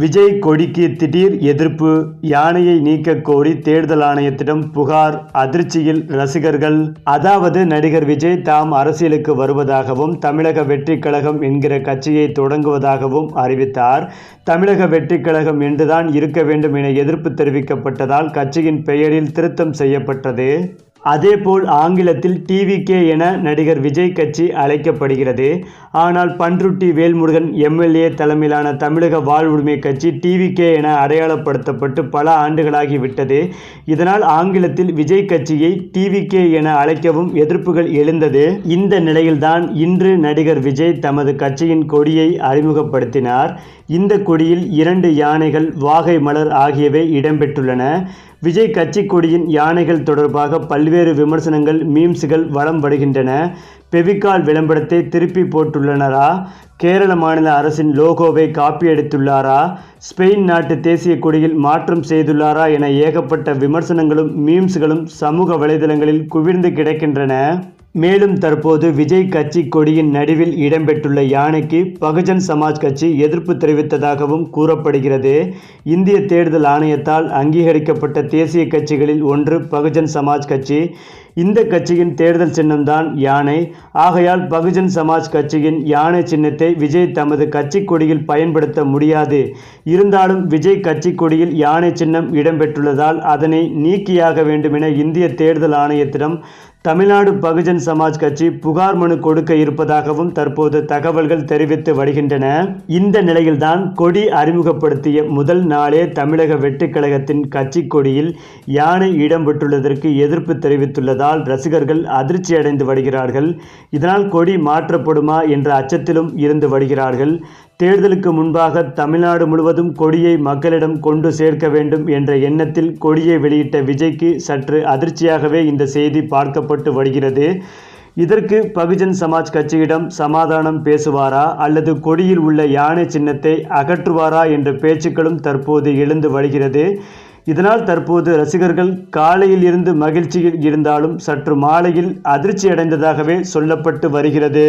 விஜய் கொடிக்கு திடீர் எதிர்ப்பு யானையை நீக்க கோரி தேர்தல் ஆணையத்திடம் புகார் அதிர்ச்சியில் ரசிகர்கள். அதாவது நடிகர் விஜய் தாம் அரசியலுக்கு வருவதாகவும் தமிழக வெற்றி கழகம் என்கிற கட்சியை தொடங்குவதாகவும் அறிவித்தார். தமிழக வெற்றி கழகம் என்றுதான் இருக்க வேண்டும் என எதிர்ப்பு தெரிவிக்கப்பட்டதால் கட்சியின் பெயரில் திருத்தம் செய்யப்பட்டது. அதேபோல் ஆங்கிலத்தில் டிவிகே என நடிகர் விஜய் கட்சி அழைக்கப்படுகிறது. ஆனால் பன்ருட்டி வேல்முருகன் எம்எல்ஏ தலைமையிலான தமிழக வாழ்வுரிமை கட்சி டிவிகே என அடையாளப்படுத்தப்பட்டு பல ஆண்டுகளாகிவிட்டது இதனால் ஆங்கிலத்தில் விஜய் கட்சியை டிவிகே என அழைக்கவும் எதிர்ப்புகள் எழுந்தது. இந்த நிலையில்தான் இன்று நடிகர் விஜய் தமது கட்சியின் கொடியை அறிமுகப்படுத்தினார். இந்த கொடியில் இரண்டு யானைகள் வாகை மலர் ஆகியவை இடம்பெற்றுள்ளன. விஜய் கட்சி கொடியின் யானைகள் தொடர்பாக பல்வேறு விமர்சனங்கள் மீம்ஸுகள் வலம் வருகின்றன. பெவிகால் விளம்பரத்தை திருப்பி போட்டுள்ளனரா? கேரள மாநில அரசின் லோகோவை காப்பியடித்துள்ளாரா ஸ்பெயின் நாட்டு தேசிய கொடியில் மாற்றம் செய்துள்ளாரா என ஏகப்பட்ட விமர்சனங்களும் மீம்ஸ்களும் சமூக வலைதளங்களில் குவிர்ந்து கிடக்கின்றன. மேலும் தற்போது விஜய் கட்சி கொடியின் நடுவில் இடம்பெற்றுள்ள யானைக்கு பகுஜன் சமாஜ் கட்சி எதிர்ப்பு தெரிவித்ததாகவும் கூறப்படுகிறது. இந்திய தேர்தல் ஆணையத்தால் அங்கீகரிக்கப்பட்ட தேசிய கட்சிகளில் ஒன்று பகுஜன் சமாஜ் கட்சி. இந்த கட்சியின் தேர்தல் சின்னம்தான் யானை. ஆகையால் பகுஜன் சமாஜ் கட்சியின் யானை சின்னத்தை விஜய் தமது கட்சி கொடியில் பயன்படுத்த முடியாது. இருந்தாலும் விஜய் கட்சி கொடியில் யானை சின்னம் இடம்பெற்றுள்ளதால் அதனை நீக்கியாக வேண்டுமென இந்திய தேர்தல் ஆணையத்திடம் தமிழ்நாடு பகுஜன் சமாஜ் கட்சி புகார் மனு கொடுக்க இருப்பதாகவும் தற்போது தகவல்கள் தெரிவித்து வருகின்றன. இந்த நிலையில்தான் கொடி அறிமுகப்படுத்திய முதல் நாளே தமிழக வெட்டுக்கழகத்தின் கட்சி கொடியில் யானை இடம்பெற்றுள்ளதற்கு எதிர்ப்பு தெரிவித்துள்ளதால் ரசிகர்கள் அதிர்ச்சி அடைந்து வருகிறார்கள். இதனால் கொடி மாற்றப்படுமா என்ற அச்சத்திலும் இருந்து வருகிறார்கள். தேர்தலுக்கு முன்பாக தமிழ்நாடு முழுவதும் கொடியை மக்களிடம் கொண்டு சேர்க்க வேண்டும் என்ற எண்ணத்தில் கொடியை வெளியிட்ட விஜய்க்கு சற்று அதிர்ச்சியாகவே இந்த செய்தி பார்க்கப்பட்டு வருகிறது. இதற்கு பகுஜன் சமாஜ் கட்சியிடம் சமாதானம் பேசுவாரா அல்லது கொடியில் உள்ள யானை சின்னத்தை அகற்றுவாரா என்ற பேச்சுக்களும் தற்போது எழுந்து வருகிறது. இதனால் தற்போது ரசிகர்கள் காலையில் இருந்து மகிழ்ச்சியில் இருந்தாலும் சற்று மாலையில் அதிர்ச்சி அடைந்ததாகவே சொல்லப்பட்டு வருகிறது.